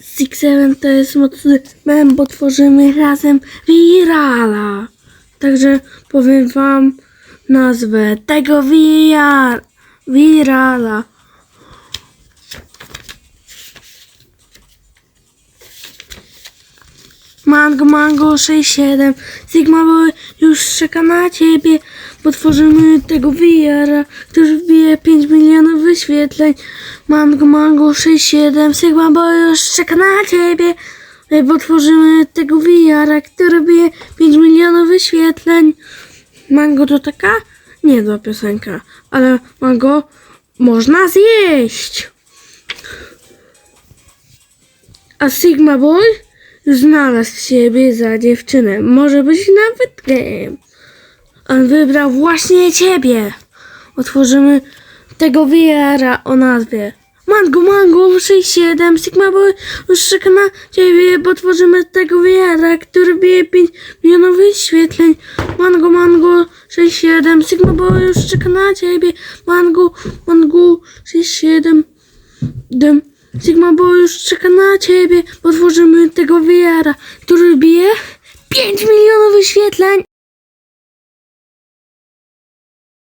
Six Seven to jest mocny mem, bo tworzymy razem Virala. Także powiem wam nazwę tego VR, Virala. Mango Mango 67 Sigma Boy już czeka na ciebie Bo tworzymy tego VR Który wbije 5 milionów wyświetleń Mango Mango 67 Sigma Boy już czeka na ciebie Bo tworzymy tego VR Który wbije 5 milionów wyświetleń Mango to taka niezła piosenka Ale mango można zjeść a Sigma Boy znalazł siebie za dziewczynę. Może być nawet gejem. On wybrał właśnie ciebie. Otworzymy tego VR-a o nazwie Mango, Mango 67 Sigma Boy już czeka na ciebie, bo tworzymy tego VR-a, który bije 5 milionów wyświetleń. Mango, Mango 67 Sigma Boy już czeka na ciebie. Mango, Mango 67 dem. Sigma Boy już czeka na ciebie, bo tworzymy tego VR-a, który bije 5 milionów wyświetleń.